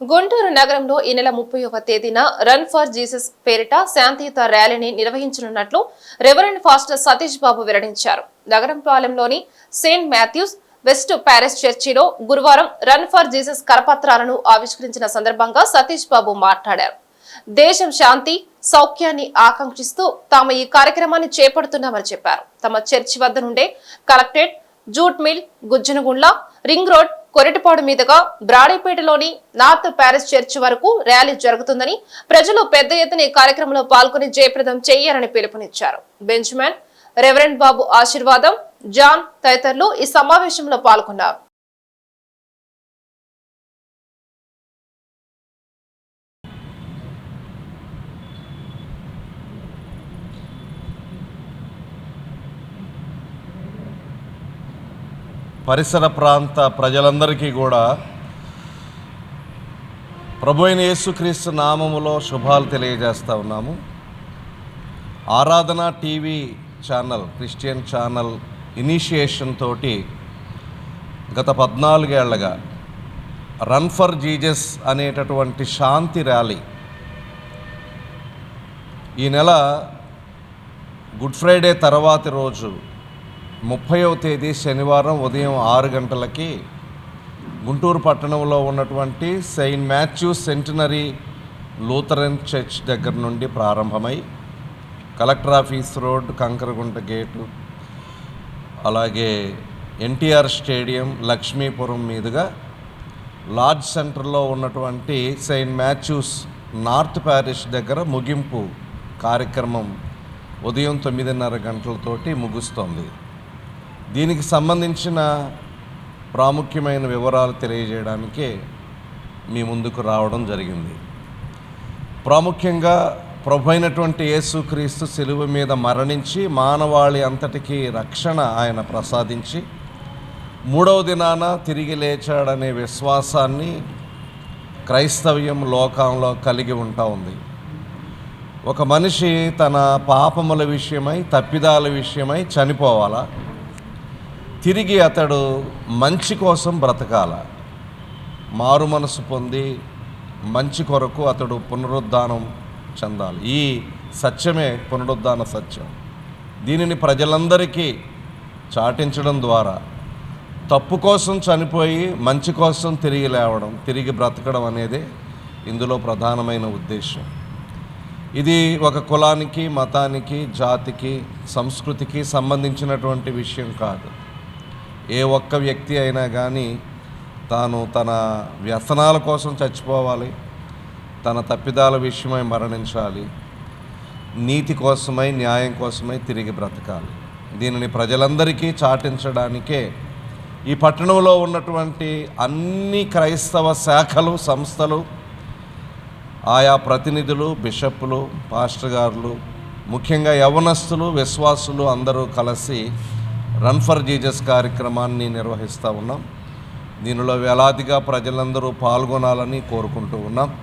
గుంటూరు నగరంలో ఈ నెల ముప్పై తేదీన రన్ ఫర్ జీసస్ పేరిట శాంతియుత ర్యాలీని నిర్వహించనున్నట్లు రెవరెండ్ ఫాస్టర్ సతీష్ బాబు వెల్లడించారు. నగరంపాలెంలోని సెయింట్ మాథ్యూస్ వెస్ట్ ప్యారిస్ చర్చిలో గురువారం రన్ ఫర్ జీసస్ కరపత్రాలను ఆవిష్కరించిన సందర్భంగా సతీష్ బాబు మాట్లాడారు. దేశం శాంతి సౌఖ్యాన్ని ఆకాంక్షిస్తూ తాము ఈ కార్యక్రమాన్ని చేపడుతున్నామని చెప్పారు. తమ చర్చి వద్ద నుండే collectorate jute mill Gujjanagundla ring road Koratipadu మీదుగా బ్రాడీపేటలోని నార్త్ ప్యారిస్ చర్చ్ వరకు ర్యాలీ జరుగుతుందని ప్రజలు పెద్ద ఎత్తున ఈ కార్యక్రమంలో పాల్గొని జయప్రదం చేయాలని పిలుపునిచ్చారు. బెంచ్మెన్ రెవరెండ్ బాబు ఆశీర్వాదం జాన్ తదితరులు ఈ సమావేశంలో పాల్గొన్నారు. పరిసర ప్రాంత ప్రజలందరికీ కూడా ప్రభు అయిన యేసుక్రీస్తు నామములో శుభాలు తెలియజేస్తూ ఉన్నాము. ఆరాధన TV channel Christian channel initiation తోటి గత పద్నాలుగేళ్ళగా రన్ ఫర్ జీజస్ అనేటటువంటి శాంతి ర్యాలీ ఈ నెల గుడ్ ఫ్రైడే తర్వాతి రోజు ముప్పైవ తేదీ శనివారం ఉదయం ఆరు గంటలకి గుంటూరు పట్టణంలో ఉన్నటువంటి saint Matthew centenary Lutheran church దగ్గర నుండి ప్రారంభమై collector office road Kankaragunta gate అలాగే ఎన్టీఆర్ స్టేడియం లక్ష్మీపురం మీదుగా లార్జ్ సెంటర్లో ఉన్నటువంటి సెయింట్ మాథ్యూస్ నార్త్ ప్యారిస్ దగ్గర ముగింపు కార్యక్రమం ఉదయం తొమ్మిదిన్నర గంటలతోటి ముగుస్తోంది. దీనికి సంబంధించిన ప్రాముఖ్యమైన వివరాలు తెలియజేయడానికే మీ ముందుకు రావడం జరిగింది. ప్రాముఖ్యంగా ప్రభు అయినటువంటి యేసుక్రీస్తు సెలువు మీద మరణించి మానవాళి అంతటికీ రక్షణ ఆయన ప్రసాదించి మూడవ దినాన తిరిగి లేచాడనే విశ్వాసాన్ని క్రైస్తవ్యం లోకంలో కలిగి ఉంటా ఉంది. ఒక మనిషి తన పాపముల విషయమై తప్పిదాల విషయమై చనిపోవాలా? తిరిగి అతడు మంచి కోసం బ్రతకాల. మారు మనసు పొంది మంచి కొరకు అతడు పునరుద్ధానం చెందాలి. ఈ సత్యమే పునరుద్ధాన సత్యం. దీనిని ప్రజలందరికీ చాటించడం ద్వారా తప్పు కోసం చనిపోయి మంచి కోసం తిరిగి లేవడం తిరిగి బ్రతకడం అనేది ఇందులో ప్రధానమైన ఉద్దేశం ఇది ఒక కులానికి మతానికి జాతికి సంస్కృతికి సంబంధించినటువంటి విషయం కాదు. ఏ ఒక్క వ్యక్తి అయినా కానీ తాను తన వ్యసనాల కోసం చచ్చిపోవాలి తన తప్పిదాల విషయమై మరణించాలి నీతి కోసమై న్యాయం కోసమై తిరిగి బ్రతకాలి. దీనిని ప్రజలందరికీ చాటించడానికే ఈ పట్టణంలో ఉన్నటువంటి అన్ని క్రైస్తవ శాఖలు సంస్థలు ఆయా ప్రతినిధులు బిషప్లు పాస్టర్ గారులు ముఖ్యంగా యవనస్తులు విశ్వాసులు అందరూ కలిసి రన్ ఫర్ జీజస్ కార్యక్రమాన్ని నిర్వహిస్తూ ఉన్నాం. దీనిలో వేలాదిగా ప్రజలందరూ పాల్గొనాలని కోరుకుంటూ ఉన్నాం.